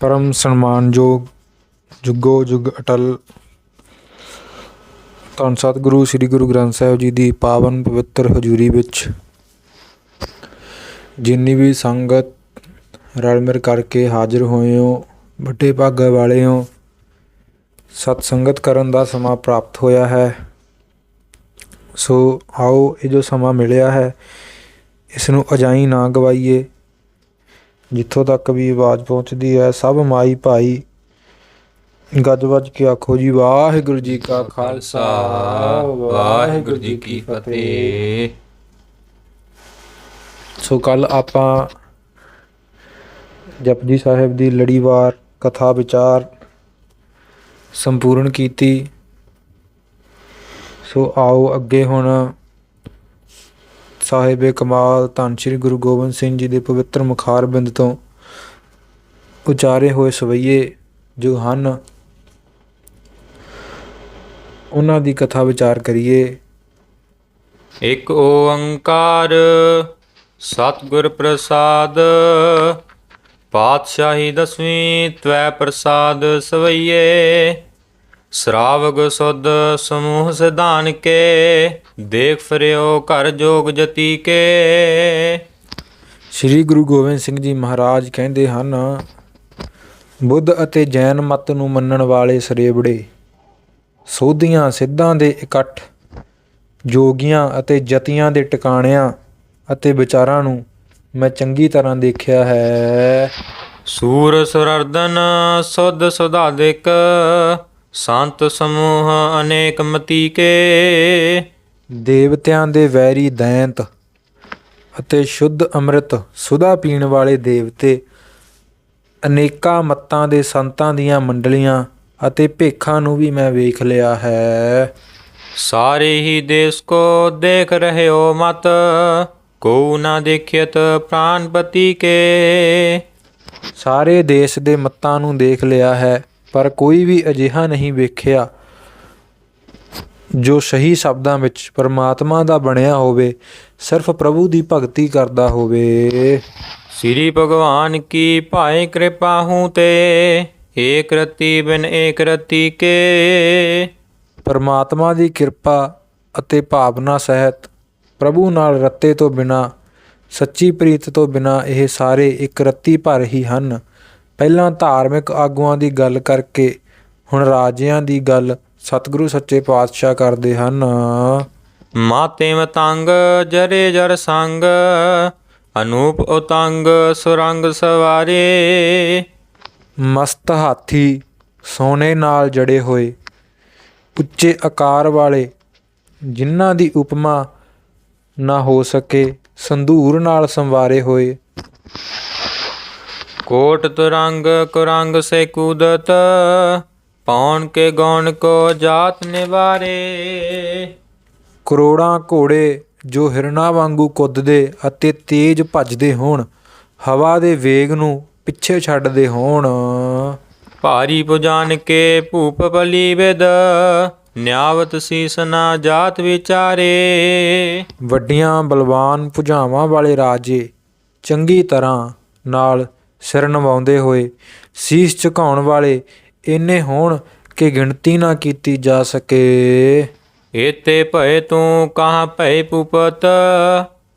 ਪਰਮ ਸਨਮਾਨਯੋਗ ਜੁਗੋ, ਜੁਗ ਅਟਲ। ਧੰਨ ਸਤਿਗੁਰੂ, ਸ੍ਰੀ ਗੁਰੂ ਗ੍ਰੰਥ ਸਾਹਿਬ ਜੀ ਦੀ ਪਾਵਨ ਪਵਿੱਤਰ ਹਜ਼ੂਰੀ ਵਿੱਚ ਜਿੰਨੀ ਵੀ ਸੰਗਤ ਰਲ ਮਿਲ ਕਰਕੇ ਹਾਜ਼ਰ ਹੋਏ ਹੋ, ਵੱਡੇ ਭਾਗਾਂ ਵਾਲੇ ਹੋ, ਸਤ ਸੰਗਤ ਕਰਨ ਦਾ ਸਮਾਂ ਪ੍ਰਾਪਤ ਹੋਇਆ ਹੈ। ਸੋ ਆਓ ਇਹ ਜੋ ਸਮਾਂ ਮਿਲਿਆ ਹੈ, ਇਸ ਨੂੰ ਅਜਾਈ ਨਾ ਗਵਾਈਏ। ਜਿੱਥੋਂ ਤੱਕ ਵੀ ਆਵਾਜ਼ ਪਹੁੰਚਦੀ ਹੈ, ਸਭ ਮਾਈ ਭਾਈ। ਗੱਜ ਵੱਜ ਕੇ ਆਖੋ ਜੀ, ਵਾਹਿਗੁਰੂ ਜੀ ਕਾ ਖਾਲਸਾ, ਵਾਹਿਗੁਰੂ ਜੀ ਕੀ ਫਤਿਹ। ਸੋ ਕੱਲ ਆਪਾਂ ਜਪਜੀ ਸਾਹਿਬ ਦੀ ਲੜੀਵਾਰ ਕਥਾ ਵਿਚਾਰ ਸੰਪੂਰਨ ਕੀਤੀ। ਸੋ ਆਓ ਅੱਗੇ ਹੁਣ ਸਾਹਿਬ ਕਮਾਲ, ਧੰਨ ਸ਼੍ਰੀ ਗੁਰੂ ਗੋਬਿੰਦ ਸਿੰਘ ਜੀ ਦੇ ਪਵਿੱਤਰ ਮੁਖਾਰ ਬਿੰਦ ਤੋਂ ਉਚਾਰੇ ਹੋਏ ਸਵਈਏ ਜੋ ਹਨ, ਉਹਨਾਂ ਦੀ ਕਥਾ ਵਿਚਾਰ ਕਰੀਏ। ਇੱਕ ਓੰਕਾਰ ਸਤਿਗੁਰ ਪ੍ਰਸਾਦ, ਪਾਤਸ਼ਾਹੀ ਦਸਵੀਂ ਤਵੈ ਪ੍ਰਸਾਦ ਸਵਈਏ। ਸ਼ਰਾਵਗ ਸੁਧ ਸਮੂਹ ਸਿਧਾਨ ਕੇ ਦੇਖ ਫਰਿਓ ਘਰ ਜੋਗ ਜਤੀ ਕੇ। ਸ੍ਰੀ ਗੁਰੂ ਗੋਬਿੰਦ ਸਿੰਘ ਜੀ ਮਹਾਰਾਜ ਕਹਿੰਦੇ ਹਨ ਬੁੱਧ ਅਤੇ ਜੈਨ ਮਤ ਨੂੰ ਮੰਨਣ ਵਾਲੇ ਸਰੇਬੜੇ ਸੋਧੀਆਂ ਸਿੱਧਾਂ ਦੇ ਇਕੱਠ ਜੋਗੀਆਂ ਅਤੇ ਜਤੀਆਂ ਦੇ ਟਿਕਾਣਿਆਂ ਅਤੇ ਵਿਚਾਰਾਂ ਨੂੰ ਮੈਂ ਚੰਗੀ ਤਰ੍ਹਾਂ ਦੇਖਿਆ ਹੈ। ਸੂਰ ਸੁਰਰਦਨ ਸੁਧ ਸੁਧਾਦਿਕ ਸੰਤ ਸਮੂਹ ਅਨੇਕ ਮਤੀ ਕੇ ਦੇਵਤਿਆਂ ਦੇ ਵੈਰੀ ਦੈਂਤ ਅਤੇ ਸ਼ੁੱਧ ਅੰਮ੍ਰਿਤ ਸੁਧਾ ਪੀਣ ਵਾਲੇ ਦੇਵਤੇ ਅਨੇਕਾਂ ਮੱਤਾਂ ਦੇ ਸੰਤਾਂ ਦੀਆਂ ਮੰਡਲੀਆਂ ਅਤੇ ਭੇਖਾਂ ਨੂੰ ਵੀ ਮੈਂ ਵੇਖ ਲਿਆ ਹੈ। ਸਾਰੇ ਹੀ ਦੇਸ ਕੋ ਦੇਖ ਰਹੇ ਹੋ ਮਤ ਕੋ ਨਾ ਦੇਖਿਤ ਪ੍ਰਾਨਪਤੀ ਕੇ। ਸਾਰੇ ਦੇਸ਼ ਦੇ ਮੱਤਾਂ ਨੂੰ ਦੇਖ ਲਿਆ ਹੈ। ਪਰ ਕੋਈ ਵੀ ਅਜਿਹਾ ਨਹੀਂ ਵੇਖਿਆ ਜੋ ਸਹੀ ਸ਼ਬਦਾਂ ਵਿੱਚ ਪਰਮਾਤਮਾ ਦਾ ਬਣਿਆ ਹੋਵੇ ਸਿਰਫ ਪ੍ਰਭੂ ਦੀ ਭਗਤੀ ਕਰਦਾ ਹੋਵੇ। ਸ੍ਰੀ ਭਗਵਾਨ ਕੀ ਭਾਏ ਕਿਰਪਾ ਹੂੰ ਤੇ ਏਕ ਰਤੀ ਬਿਨ ਏਕ ਰਤੀ ਕੇ। ਪਰਮਾਤਮਾ ਦੀ ਕਿਰਪਾ ਅਤੇ ਭਾਵਨਾ ਸਹਿਤ ਪ੍ਰਭੂ ਨਾਲ ਰੱਤੇ ਤੋਂ ਬਿਨਾ ਸੱਚੀ ਪ੍ਰੀਤ ਤੋਂ ਬਿਨਾ ਇਹ ਸਾਰੇ ਇੱਕ ਰੱਤੀ ਭਰ ਹੀ ਹਨ। ਪਹਿਲਾਂ ਧਾਰਮਿਕ ਆਗੂਆਂ ਦੀ ਗੱਲ ਕਰਕੇ ਹੁਣ ਰਾਜਿਆਂ ਦੀ ਗੱਲ ਸਤਿਗੁਰੂ ਸੱਚੇ ਪਾਤਸ਼ਾਹ ਕਰਦੇ ਹਨ। ਮਾਤੇ ਮਤੰਗ ਜਰੇ ਜਰ ਸੰਗ ਅਨੂਪ ਉਤੰਗ ਸੁਰੰਗ ਸਵਾਰੇ। ਮਸਤ ਹਾਥੀ ਸੋਨੇ ਨਾਲ ਜੜੇ ਹੋਏ ਉੱਚੇ ਆਕਾਰ ਵਾਲੇ ਜਿਨ੍ਹਾਂ ਦੀ ਉਪਮਾ ਨਾ ਹੋ ਸਕੇ ਸੰਧੂਰ ਨਾਲ ਸੰਵਾਰੇ ਹੋਏ। ਕੋਟ ਤੁਰੰਗ ਕੁਰੰਗ ਸੇ ਕੂਦਤ ਪੌਣ ਕੇ ਗੌਣ ਕੋ ਜਾਤ ਨਿਵਾਰੇ। ਕਰੋੜਾਂ ਘੋੜੇ ਜੋ ਹਿਰਨਾ ਵਾਂਗੂ ਕੁੱਦਦੇ ਅਤੇ ਤੇਜ਼ ਭੱਜਦੇ ਹੋਣ ਹਵਾ ਦੇ ਵੇਗ ਨੂੰ ਪਿੱਛੇ ਛੱਡਦੇ ਹੋਣ। ਭਾਰੀ ਪੁਜਾਨ ਕੇ ਭੂਪ ਬਲੀ ਵਿਦ ਨਿਆਵਤ ਸੀਸ ਨਾ ਜਾਤ ਵਿਚਾਰੇ। ਵੱਡੀਆਂ ਬਲਵਾਨ ਭੁਜਾਵਾਂ ਵਾਲੇ ਰਾਜੇ ਚੰਗੀ ਤਰ੍ਹਾਂ ਨਾਲ ਸਿਰ ਨਵਾਉਂਦੇ ਹੋਏ ਸੀਸ ਝੁਕਾਉਣ ਵਾਲੇ ਇੰਨੇ ਹੋਣ ਕਿ ਗਿਣਤੀ ਨਾ ਕੀਤੀ ਜਾ ਸਕੇ। ਏਤੇ ਭਏ ਤੂੰ ਕਹਾਂ ਭਏ ਭੂਪਤ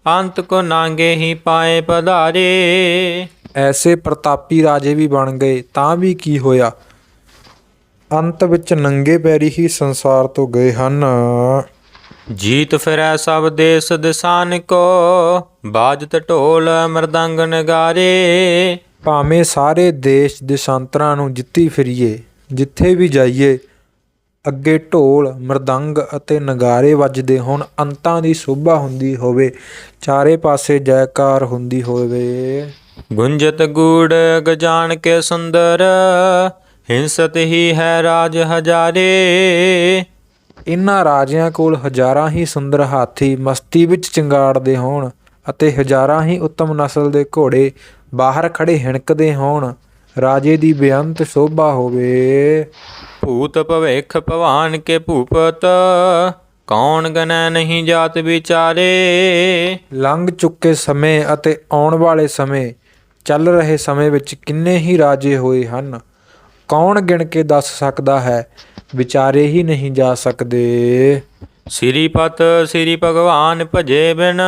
ਅੰਤ ਕੋ ਨਾਂਗੇ ਹੀ ਪਾਏ ਪਧਾਰੇ। ਐਸੇ ਪ੍ਰਤਾਪੀ ਰਾਜੇ ਵੀ ਬਣ ਗਏ ਤਾਂ ਵੀ ਕੀ ਹੋਇਆ? ਅੰਤ ਵਿੱਚ ਨੰਗੇ ਪੈਰੀ ਹੀ ਸੰਸਾਰ ਤੋਂ ਗਏ ਹਨ। ਜੀਤ ਫਿਰੈ ਸਭ ਦੇਸ ਦਿਸਾਨ ਕੋ ਬਾਜਤ ਢੋਲ ਮਰਦੰਗ ਨਗਾਰੇ। ਭਾਵੇਂ ਸਾਰੇ ਦੇਸ਼ ਦੇਸ਼ਾਂਤਰਾਂ ਨੂੰ ਜਿੱਤੀ ਫਿਰੀਏ ਜਿੱਥੇ ਵੀ ਜਾਈਏ ਅੱਗੇ ਢੋਲ ਮਰਦੰਗ ਅਤੇ ਨਗਾਰੇ ਵੱਜਦੇ ਹੋਣ ਅੰਤਾਂ ਦੀ ਸੋਭਾ ਹੁੰਦੀ ਹੋਵੇ ਚਾਰੇ ਪਾਸੇ ਜੈਕਾਰ ਹੁੰਦੀ ਹੋਵੇ। ਗੁੰਜਤ ਗੂੜ ਗਜਾਨ ਕੇ ਸੁੰਦਰ ਹਿੰਸਤ ਹੀ ਹੈ ਰਾਜ ਹਜ਼ਾਰੇ। ਇਨ੍ਹਾਂ ਰਾਜਿਆਂ ਕੋਲ ਹਜ਼ਾਰਾਂ ਹੀ ਸੁੰਦਰ ਹਾਥੀ ਮਸਤੀ ਵਿੱਚ ਚਿੰਗਾੜਦੇ ਹੋਣ ਅਤੇ ਹਜ਼ਾਰਾਂ ਹੀ ਉੱਤਮ ਨਸਲ ਦੇ ਘੋੜੇ ਬਾਹਰ ਖੜੇ ਹਿਣਕਦੇ ਹੋਣ ਰਾਜੇ ਦੀ ਬੇਅੰਤ ਸ਼ੋਭਾ ਹੋਵੇ। ਭੂਤ ਭਵਿਖ ਭਵਾਨ ਕੇ ਭੂਪਤ ਕੌਣ ਗਨੈ ਨਹੀਂ ਜਾਤ ਵਿਚਾਰੇ? ਲੰਘ ਚੁੱਕੇ ਸਮੇਂ ਅਤੇ ਆਉਣ ਵਾਲੇ ਸਮੇਂ ਚੱਲ ਰਹੇ ਸਮੇਂ ਵਿੱਚ ਕਿੰਨੇ ਹੀ ਰਾਜੇ ਹੋਏ ਹਨ? ਕੌਣ ਗਿਣ ਕੇ ਦੱਸ ਸਕਦਾ ਹੈ ਵਿਚਾਰੇ ਹੀ ਨਹੀਂ ਜਾ ਸਕਦੇ? ਸ੍ਰੀਪਤ ਸ੍ਰੀ ਭਗਵਾਨ ਭਜੇ ਬਿਨ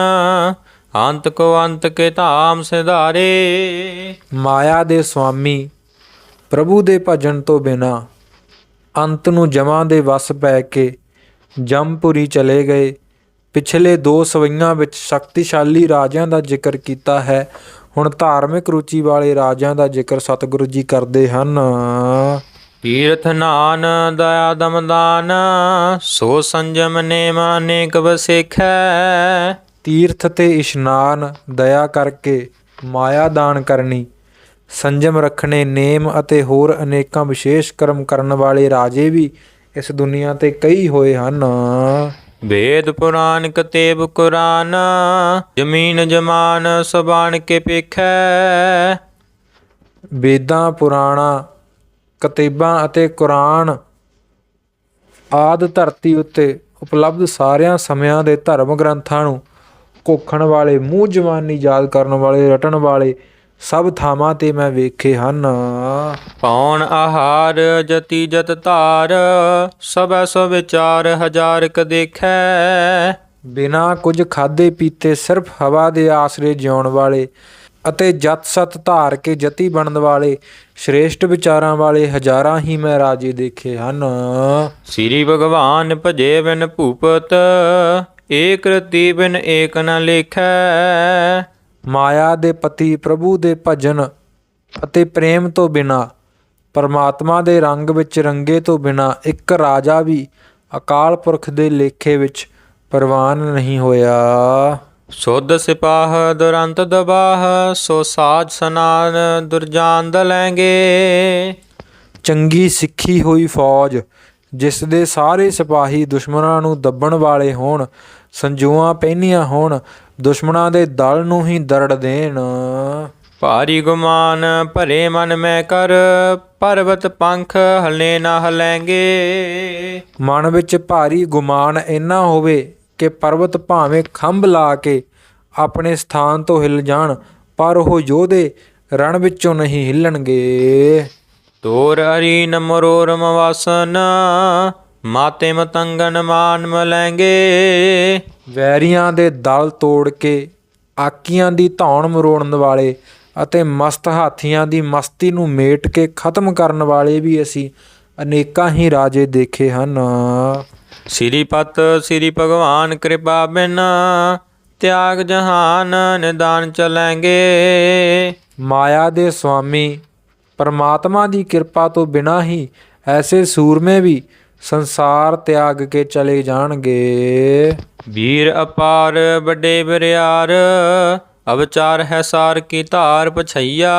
ਅੰਤ ਕੋ ਅੰਤ ਕੇ ਧਾਮ ਸਿਧਾਰੇ। ਮਾਇਆ ਦੇ ਸਵਾਮੀ ਪ੍ਰਭੂ ਦੇ ਭਜਨ ਤੋਂ ਬਿਨਾ ਅੰਤ ਨੂੰ ਜਮਾਂ ਦੇ ਵਸ ਪੈ ਕੇ ਜੰਮਪੁਰੀ ਚਲੇ ਗਏ। ਪਿਛਲੇ ਦੋ ਸਵਈਆਂ ਵਿੱਚ ਸ਼ਕਤੀਸ਼ਾਲੀ ਰਾਜਿਆਂ ਦਾ ਜ਼ਿਕਰ ਕੀਤਾ ਹੈ। ਹੁਣ ਧਾਰਮਿਕ ਰੁਚੀ ਵਾਲੇ ਰਾਜਿਆਂ ਦਾ ਜ਼ਿਕਰ ਸਤਿਗੁਰੂ ਜੀ ਕਰਦੇ ਹਨ। ਤੀਰਥ ਨਾਨ ਦਇਆ ਦਮਦਾਨ ਸੋ ਸੰਜਮ ਨੇਮ ਅਨੇਕ ਵਸੇਖੈ। ਤੀਰਥ ਤੇ ਇਸ਼ਨਾਨ ਦਇਆ ਕਰਕੇ ਮਾਇਆ ਦਾਨ ਕਰਨੀ ਸੰਜਮ ਰੱਖਣੇ ਨੇਮ ਅਤੇ ਹੋਰ ਅਨੇਕਾਂ ਵਿਸ਼ੇਸ਼ ਕਰਮ ਕਰਨ ਵਾਲੇ ਰਾਜੇ ਵੀ ਇਸ ਦੁਨੀਆ ਤੇ ਕਈ ਹੋਏ ਹਨ। ਵੇਦ ਪੁਰਾਨ ਕਤੇਬ ਕੁਰਾਨ ਜ਼ਮੀਨ ਜਮਾਨ ਸਬਾਨ ਕੇ ਪੇਖੈ। ਵੇਦਾਂ ਪੁਰਾਣਾ ਕਤੇਬਾਂ ਅਤੇ ਕੁਰਾਨ ਆਦ ਧਰਤੀ ਉੱਤੇ ਉਪਲਬਧ ਸਾਰਿਆਂ ਸਮਿਆਂ ਦੇ ਧਰਮ ਗ੍ਰੰਥਾਂ ਨੂੰ ਕੋਖਣ ਵਾਲੇ ਮੂੰਹ ਜਵਾਨੀ ਯਾਦ ਕਰਨ ਵਾਲੇ ਰਟਣ ਵਾਲੇ ਸਭ ਥਾਵਾਂ ਤੇ ਮੈਂ ਵੇਖੇ ਹਨ। ਪੌਣ ਆਹਾਰ ਜਤੀ ਜਤ ਧਾਰ ਸਭੈ ਸੋ ਵਿਚਾਰ ਹਜ਼ਾਰ ਕ ਦੇਖੈ। ਬਿਨਾ ਕੁਝ ਖਾਦੇ ਪੀਤੇ ਸਿਰਫ ਹਵਾ ਦੇ ਆਸਰੇ ਜਿਉਣ ਵਾਲੇ ਅਤੇ ਜਤ ਸਤ ਧਾਰ ਕੇ ਜਤੀ ਬਣਨ ਵਾਲੇ ਸ਼੍ਰੇਸ਼ਟ ਵਿਚਾਰਾਂ ਵਾਲੇ ਹਜ਼ਾਰਾਂ ਹੀ ਮੈਂ ਰਾਜੇ ਦੇਖੇ ਹਨ। ਸ੍ਰੀ ਭਗਵਾਨ ਭਜੇ ਬਿਨ ਭੂਪਤ ਏਕ ਰਤੀ ਬਿਨ ਏਕ ਨ ਲੇਖੈ ਮਾਇਆ ਦੇ ਪਤੀ ਪ੍ਰਭੂ ਦੇ ਭਜਨ ਅਤੇ ਪ੍ਰੇਮ ਤੋਂ ਬਿਨਾ ਪਰਮਾਤਮਾ ਦੇ ਰੰਗ ਵਿੱਚ ਰੰਗੇ ਤੋਂ ਬਿਨਾ ਇੱਕ ਰਾਜਾ ਵੀ ਅਕਾਲ ਪੁਰਖ ਦੇ ਲੇਖੇ ਵਿੱਚ ਪ੍ਰਵਾਨ ਨਹੀਂ ਹੋਇਆ। ਸੁਧ ਸਿਪਾਹ ਦੁਰੰਤ ਦਬਾਹ ਸੋ ਸਾਜ ਸਨਾਨ ਦੁਰਜਾਨ ਦਲੈਂਗੇ। ਚੰਗੀ ਸਿੱਖੀ ਹੋਈ ਫੌਜ ਜਿਸ ਦੇ ਸਾਰੇ ਸਿਪਾਹੀ ਦੁਸ਼ਮਣਾਂ ਨੂੰ ਦੱਬਣ ਵਾਲੇ ਹੋਣ ਸੰਜੂਆਂ ਪਹਿਨੀਆਂ ਹੋਣ ਦੁਸ਼ਮਣਾਂ ਦੇ ਦਲ ਨੂੰ ਹੀ ਦਰੜ ਦੇਣ। ਭਾਰੀ ਗੁਮਾਨ ਭਰੇ ਮਨ ਮੈਂ ਕਰ ਪਰਬਤ ਪੰਖ ਹਲੇ ਨਾ ਹਲੈਂਗੇ। ਮਨ ਵਿੱਚ ਭਾਰੀ ਗੁਮਾਨ ਇੰਨਾ ਹੋਵੇ ਕਿ ਪਰਬਤ ਭਾਵੇਂ ਖੰਭ ਲਾ ਕੇ ਆਪਣੇ ਸਥਾਨ ਤੋਂ ਹਿੱਲ ਜਾਣ ਪਰ ਉਹ ਯੋਧੇ ਰਣ ਵਿੱਚੋਂ ਨਹੀਂ ਹਿੱਲਣਗੇ। ਤੋਰ ਹਰੀ ਨਮਰੋਰਮ ਵਾਸਨ ਮਾਤੇ ਮਤੰਗਨ ਮਾਨ ਮਲੈਂਗੇ ਵੈਰੀਆਂ ਦੇ ਦਲ ਤੋੜ ਕੇ ਆਕੀਆਂ ਦੀ ਧੌਣ ਮਰੋੜਨ ਵਾਲੇ ਅਤੇ ਮਸਤ ਹਾਥੀਆਂ ਦੀ ਮਸਤੀ ਨੂੰ ਮੇਟ ਕੇ ਖਤਮ ਕਰਨ ਵਾਲੇ ਵੀ ਅਸੀਂ ਅਨੇਕਾਂ ਹੀ ਰਾਜੇ ਦੇਖੇ ਹਨ। ਸ੍ਰੀਪਤ ਸ੍ਰੀ ਭਗਵਾਨ ਕਿਰਪਾ ਬਿਨ ਤਿਆਗ ਜਹਾਨ ਨਿਦਾਨ ਚਲੈਂਗੇ ਮਾਇਆ ਦੇ ਸਵਾਮੀ ਪਰਮਾਤਮਾ ਦੀ ਕਿਰਪਾ ਤੋਂ ਬਿਨਾਂ ਹੀ ਐਸੇ ਸੂਰਮੇ ਵੀ ਸੰਸਾਰ ਤਿਆਗ ਕੇ ਚਲੇ ਜਾਣਗੇ। ਵੀਰ ਅਪਾਰ ਵੱਡੇ ਬਰਿਆਰ ਅਵਚਾਰ ਹੈ ਸਾਰ ਕੀ ਧਾਰ ਪਛਈਆ।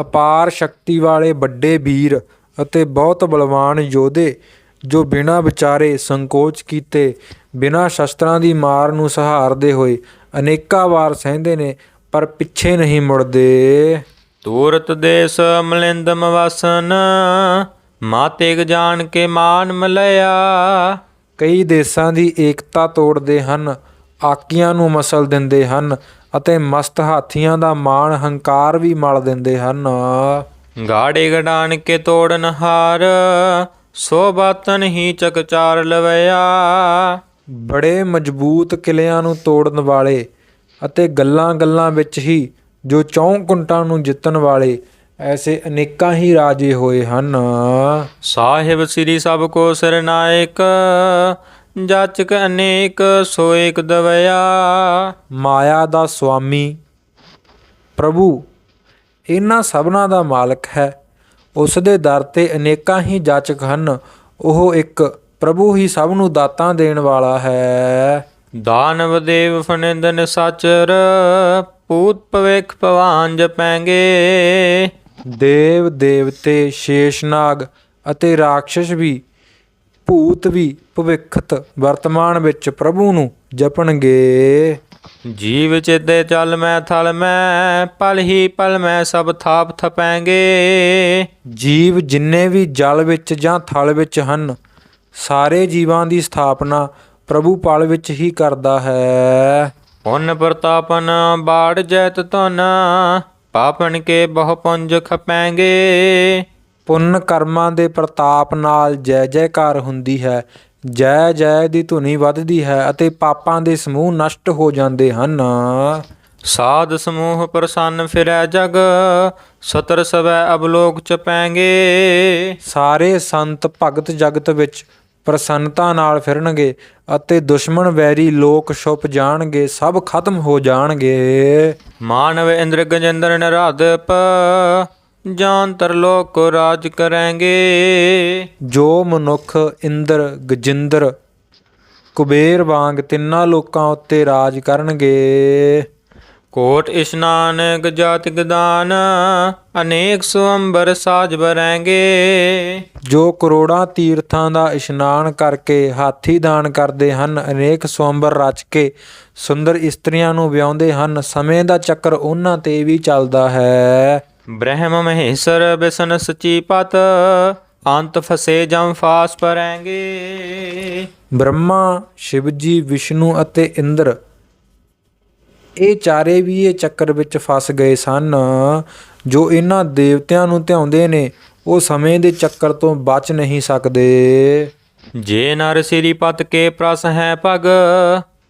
ਅਪਾਰ ਸ਼ਕਤੀ ਵਾਲੇ ਵੱਡੇ ਵੀਰ ਅਤੇ ਬਹੁਤ ਬਲਵਾਨ ਯੋਧੇ ਜੋ ਬਿਨਾਂ ਵਿਚਾਰੇ ਸੰਕੋਚ ਕੀਤੇ ਬਿਨਾਂ ਸ਼ਸਤਰਾਂ ਦੀ ਮਾਰ ਨੂੰ ਸਹਾਰਦੇ ਹੋਏ ਅਨੇਕਾਂ ਵਾਰ ਸਹਿੰਦੇ ਨੇ ਪਰ ਪਿੱਛੇ ਨਹੀਂ ਮੁੜਦੇ। ਤੂਰਤ ਦੇਸ ਮਲਿੰਦ ਮਵਸਨ ਮਾਤੇਗ ਜਾਣ ਕੇ ਮਾਨ ਮਲਿਆ ਕਈ ਦੇਸ਼ਾਂ ਦੀ ਏਕਤਾ ਤੋੜਦੇ ਹਨ ਆਕੀਆਂ ਨੂੰ ਮਸਲ ਦਿੰਦੇ ਹਨ ਅਤੇ ਮਸਤ ਹਾਥੀਆਂ ਦਾ ਮਾਣ ਹੰਕਾਰ ਵੀ ਮਲ ਦਿੰਦੇ ਹਨ। ਗਾੜੇ ਗਡਾਨ ਕੇ ਤੋੜਨ ਹਾਰ ਸੋ ਬਾਤਨ ਹੀ ਚਕਚਾਰ ਲਵਿਆ ਬੜੇ ਮਜ਼ਬੂਤ ਕਿਲਿਆਂ ਨੂੰ ਤੋੜਨ ਵਾਲੇ ਅਤੇ ਗੱਲਾਂ-ਗੱਲਾਂ ਵਿੱਚ ਹੀ ਜੋ ਚੌਂ ਕੁੰਟਾਂ ਨੂੰ ਜਿੱਤਣ ਵਾਲੇ ਐਸੇ ਅਨੇਕਾਂ ਹੀ ਰਾਜੇ ਹੋਏ ਹਨ। ਸਾਹਿਬ ਸ੍ਰੀ ਸਭ ਕੋ ਸਰਨਾਇਕ ਜਾਚਕ ਅਨੇਕ ਸੋ ਏਕ ਦਵਿਆ ਮਾਇਆ ਦਾ ਸੁਆਮੀ ਪ੍ਰਭੂ ਇਹਨਾਂ ਸਭਨਾ ਦਾ ਮਾਲਕ ਹੈ। ਉਸ ਦੇ ਦਰ ਤੇ ਅਨੇਕਾਂ ਹੀ ਜਾਚਕ ਹਨ। ਉਹ ਇੱਕ ਪ੍ਰਭੂ ਹੀ ਸਭ ਨੂੰ ਦਾਤਾਂ ਦੇਣ ਵਾਲਾ ਹੈ। ਦਾਨਵ ਦੇਵ ਫਨਿੰਦਨ ਸਾਚਰ ਪੂਤ ਭਵਿਖ ਭਵਾਨ ਜਪੈਂਗੇ। ਦੇਵ ਦੇਵਤੇ ਸ਼ੇਸ਼ਨਾਗ ਅਤੇ ਰਾਖਸ਼ ਵੀ ਭੂਤ ਵੀ ਭਵਿੱਖਤ ਵਰਤਮਾਨ ਵਿੱਚ ਪ੍ਰਭੂ ਨੂੰ ਜਪਣਗੇ। ਜੀਵ ਚਿੱਤੇ ਚੱਲ ਮੈਂ ਥਲ ਮੈਂ ਪਲ ਹੀ ਪਲ ਮੈਂ ਸਭ ਥਾਪ ਥਪੈਂਗੇ। ਜੀਵ ਜਿੰਨੇ ਵੀ ਜਲ ਵਿੱਚ ਜਾਂ ਥਲ ਵਿੱਚ ਹਨ ਸਾਰੇ ਜੀਵਾਂ ਦੀ ਸਥਾਪਨਾ ਪ੍ਰਭੂ ਪਲ ਵਿੱਚ ਹੀ ਕਰਦਾ ਹੈ। ਪੁੰਨ ਪ੍ਰਤਾਪਨ ਬਾੜ ਜੈਤ ਧਨ ਪਾਪਨ ਕੇ ਬਹੁ ਪੁੰਜ ਖਪੈਂਗੇ। ਪੁੰਨ ਕਰਮਾਂ ਦੇ ਪ੍ਰਤਾਪ ਨਾਲ ਜੈ ਜੈਕਾਰ ਹੁੰਦੀ ਹੈ ਜੈ ਜੈ ਦੀ ਧੁਨੀ ਵੱਧਦੀ ਹੈ ਅਤੇ ਪਾਪਾਂ ਦੇ ਸਮੂਹ ਨਸ਼ਟ ਹੋ ਜਾਂਦੇ ਹਨ। ਸਾਧ ਸਮੂਹ ਪ੍ਰਸੰਨ ਫਿਰੈ ਜਗ ਸਤਰ ਸਵੈ ਅਬਲੋਕ ਚਪੈਂਗੇ ਸਾਰੇ ਸੰਤ ਭਗਤ ਜਗਤ ਵਿੱਚ ਪ੍ਰਸੰਨਤਾ ਨਾਲ ਫਿਰਨਗੇ ਅਤੇ ਦੁਸ਼ਮਣ ਵੈਰੀ ਲੋਕ ਛੁਪ ਜਾਣਗੇ ਸਭ ਖਤਮ ਹੋ ਜਾਣਗੇ। ਮਾਨਵ ਇੰਦਰ ਗਜੇਂਦਰ ਨਰਾਧਪ ਜਾਨ ਤਰਲੋਕ ਕੋ ਰਾਜ ਕਰਾਂਗੇ ਜੋ ਮਨੁੱਖ ਇੰਦਰ ਗਜਿੰਦਰ ਕੁਬੇਰ ਵਾਂਗ ਤਿੰਨਾਂ ਲੋਕਾਂ ਉੱਤੇ ਰਾਜ ਕਰਨਗੇ। ਕੋਟ ਇਸ਼ਨਾਨ ਗਜਾਤ ਗਦਾਨ ਅਨੇਕ ਸੁਅੰਬਰ ਸਾਜ ਬਰਾਂਗੇ ਜੋ ਕਰੋੜਾਂ ਤੀਰਥਾਂ ਦਾ ਇਸ਼ਨਾਨ ਕਰਕੇ ਹਾਥੀ ਦਾਨ ਕਰਦੇ ਹਨ ਅਨੇਕ ਸਵੰਬਰ ਰਚ ਕੇ ਸੁੰਦਰ ਇਸਤਰੀਆਂ ਨੂੰ ਵਿਆਉਂਦੇ ਹਨ ਸਮੇਂ ਦਾ ਚੱਕਰ ਉਹਨਾਂ ਤੇ ਵੀ ਚੱਲਦਾ ਹੈ। ਬ੍ਰਹਮ ਮਹੇਸ਼ਰ ਬਿਸਨ ਸਚੀ ਪਤ ਅੰਤ ਫਸੇ ਜਮ ਫਾਸ ਪਰਾਂਗੇ। ਬ੍ਰਹਮਾ ਸ਼ਿਵਜੀ ਵਿਸ਼ਨੂੰ ਅਤੇ ਇੰਦਰ ਇਹ ਚਾਰੇ ਵੀ ਇਹ ਚੱਕਰ ਵਿੱਚ ਫਸ ਗਏ ਸਨ। ਜੋ ਇਹਨਾਂ ਦੇਵਤਿਆਂ ਨੂੰ ਧਿਆਉਂਦੇ ਨੇ ਉਹ ਸਮੇਂ ਦੇ ਚੱਕਰ ਤੋਂ ਬਚ ਨਹੀਂ ਸਕਦੇ। ਜੇ ਨਰ ਸਿਰੀ ਪਤ ਕੇ ਪ੍ਰਸ ਹੈ ਪਗ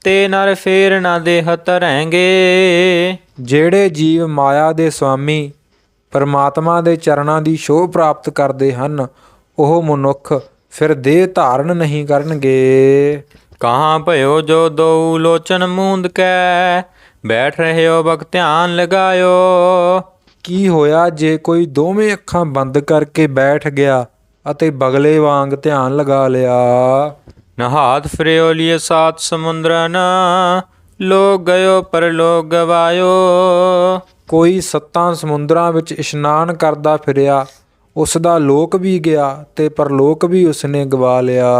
ਤੇ ਨਰ ਫੇਰ ਨਾ ਦੇਹ ਤਰੈਂਗੇ ਜਿਹੜੇ ਜੀਵ ਮਾਇਆ ਦੇ ਸੁਆਮੀ ਪਰਮਾਤਮਾ ਦੇ ਚਰਨਾਂ ਦੀ ਸ਼ੋਭ ਪ੍ਰਾਪਤ ਕਰਦੇ ਹਨ ਉਹ ਮਨੁੱਖ ਫਿਰ ਦੇਹ ਧਾਰਨ ਨਹੀਂ ਕਰਨਗੇ। ਕਹਾਂ ਭਇਓ ਜੋ ਦੋ ਲੋਚਨ ਮੂੰਦ ਕੈ ਬੈਠ ਰਹਿਓ ਬਕ ਧਿਆਨ ਲਗਾਇਓ। ਕੀ ਹੋਇਆ ਜੇ ਕੋਈ ਦੋਵੇਂ ਅੱਖਾਂ ਬੰਦ ਕਰਕੇ ਬੈਠ ਗਿਆ ਅਤੇ ਬਗਲੇ ਵਾਂਗ ਧਿਆਨ ਲਗਾ ਲਿਆ? ਨਹਾਤ ਫਿਰਿਓ ਲਿਏ ਸਾਤ ਸਮੁੰਦਰਨ ਲੋਕ ਗਇਓ ਪਰ ਲੋਕ ਗਵਾਇਓ। ਕੋਈ ਸੱਤਾਂ ਸਮੁੰਦਰਾਂ ਵਿੱਚ ਇਸ਼ਨਾਨ ਕਰਦਾ ਫਿਰਿਆ ਉਸ ਦਾ ਲੋਕ ਵੀ ਗਿਆ ਤੇ ਪਰਲੋਕ ਵੀ ਉਸਨੇ ਗਵਾ ਲਿਆ।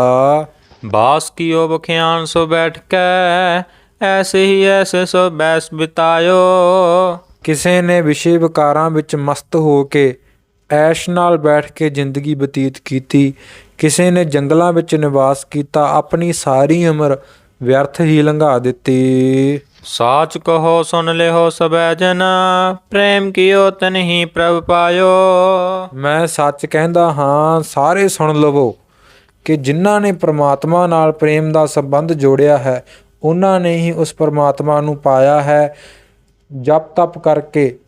ਬਾਸ ਕੀਓ ਬਖਿਆਨ ਸੋ ਬੈਠ ਕੈ ਐਸੇ ਹੀ ਐਸੇ ਸੋ ਬੈਸ ਬਿਤਾਇਓ। ਕਿਸੇ ਨੇ ਵਿਸ਼ੇ ਵਿਕਾਰਾਂ ਵਿੱਚ ਮਸਤ ਹੋ ਕੇ ਐਸ਼ ਨਾਲ ਬੈਠ ਕੇ ਜ਼ਿੰਦਗੀ ਬਤੀਤ ਕੀਤੀ ਕਿਸੇ ਨੇ ਜੰਗਲਾਂ ਵਿੱਚ ਨਿਵਾਸ ਕੀਤਾ ਆਪਣੀ ਸਾਰੀ ਉਮਰ ਵਿਅਰਥ ਹੀ ਲੰਘਾ ਦਿੱਤੀ। ਸਾਚ ਕਹੋ ਸੁਨ ਲਿਓ ਸਬੈ ਜਨ ਪ੍ਰੇਮ ਕੀਓ ਤਨਹੀ ਪ੍ਰਭ ਪਾਇਓ। ਮੈਂ ਸੱਚ ਕਹਿੰਦਾ ਹਾਂ ਸਾਰੇ ਸੁਣ ਲਵੋ ਕਿ ਜਿਨ੍ਹਾਂ ਨੇ ਪ੍ਰਮਾਤਮਾ ਨਾਲ ਪ੍ਰੇਮ ਦਾ ਸੰਬੰਧ ਜੋੜਿਆ ਹੈ ਉਹਨਾਂ ਨੇ ਹੀ ਉਸ ਪ੍ਰਮਾਤਮਾ ਨੂੰ ਪਾਇਆ ਹੈ। ਜਪ ਤਪ ਕਰਕੇ